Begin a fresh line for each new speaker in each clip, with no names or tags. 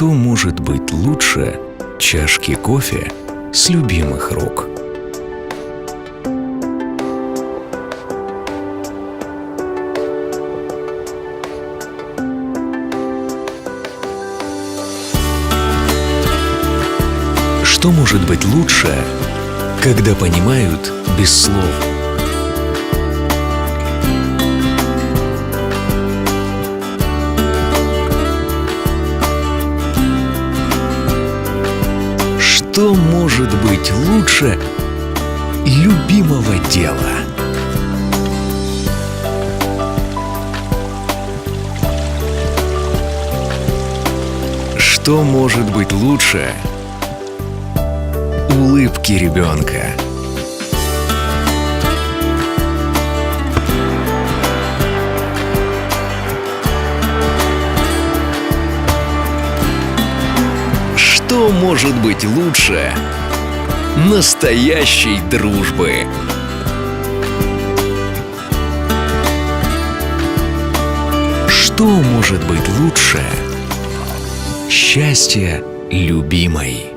Что может быть лучше чашки кофе с любимых рук? Что может быть лучше, когда понимают без слов? Что может быть лучше любимого дела? Что может быть лучше улыбки ребенка? Что может быть лучше настоящей дружбы? Что может быть лучше счастья любимой?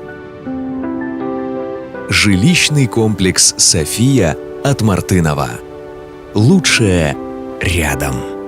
Жилищный комплекс «София» от Мартынова. Лучшее рядом.